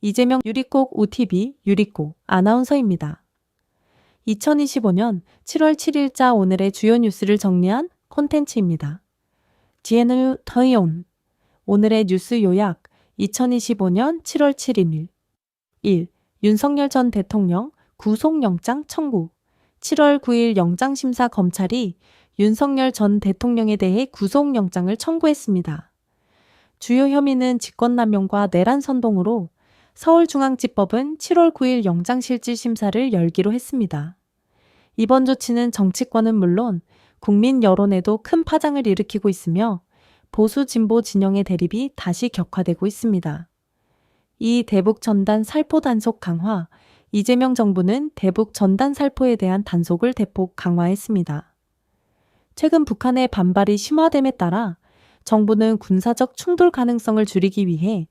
이재명 유리꽃 OTV 유리꽃 아나운서입니다. 2025년 7월 7일자 오늘의 주요 뉴스를 정리한 콘텐츠입니다. DNU 터이온 오늘의 뉴스 요약 2025년 7월 7일 1. 윤석열 전 대통령 구속영장 청구 7월 9일 영장심사 검찰이 윤석열 전 대통령에 대해 구속영장을 청구했습니다. 주요 혐의는 직권남용과 내란 선동으로 서울중앙지법은 7월 9일 영장실질 심사를 열기로 했습니다. 이번 조치는 정치권은 물론 국민 여론에도 큰 파장을 일으키고 있으며 보수 진보 진영의 대립이 다시 격화되고 있습니다. 이 대북 전단 살포 단속 강화, 이재명 정부는 대북 전단 살포에 대한 단속을 대폭 강화했습니다. 최근 북한의 반발이 심화됨에 따라 정부는 군사적 충돌 가능성을 줄이기 위해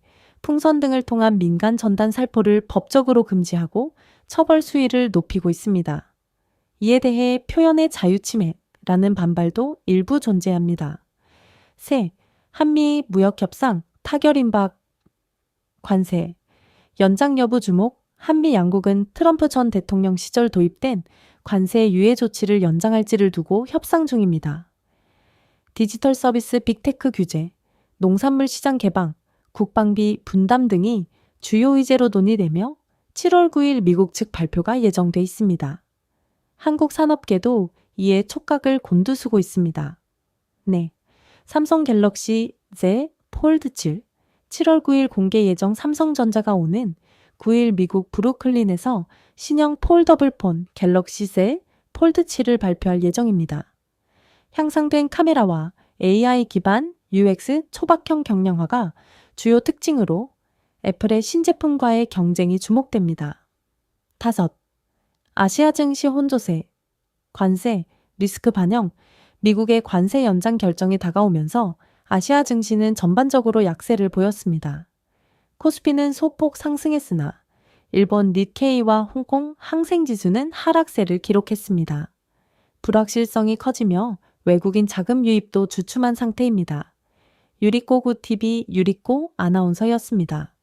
풍선 등을 통한 민간 전단 살포를 법적으로 금지하고 처벌 수위를 높이고 있습니다. 이에 대해 표현의 자유 침해라는 반발도 일부 존재합니다. 세, 한미 무역 협상 타결 임박 관세 연장 여부 주목 한미 양국은 트럼프 전 대통령 시절 도입된 관세 유예 조치를 연장할지를 두고 협상 중입니다. 디지털 서비스 빅테크 규제, 농산물 시장 개방, 국방비 분담 등이 주요 의제로 논의되며 7월 9일 미국 측 발표가 예정돼 있습니다. 한국 산업계도 이에 촉각을 곤두수고 있습니다. 네. 삼성 갤럭시 Z 폴드 7 7월 9일 공개 예정 삼성전자가 오는 9일 미국 브루클린에서 신형 폴더블폰 갤럭시 Z 폴드 7을 발표할 예정입니다. 향상된 카메라와 AI 기반 UX 초박형 경량화가 주요 특징으로 애플의 신제품과의 경쟁이 주목됩니다. 다섯, 아시아 증시 혼조세, 관세, 리스크 반영, 미국의 관세 연장 결정이 다가오면서 아시아 증시는 전반적으로 약세를 보였습니다. 코스피는 소폭 상승했으나 일본 니케이와 홍콩 항생지수는 하락세를 기록했습니다. 불확실성이 커지며 외국인 자금 유입도 주춤한 상태입니다. 유리꼬구 TV 유리꼬 아나운서였습니다.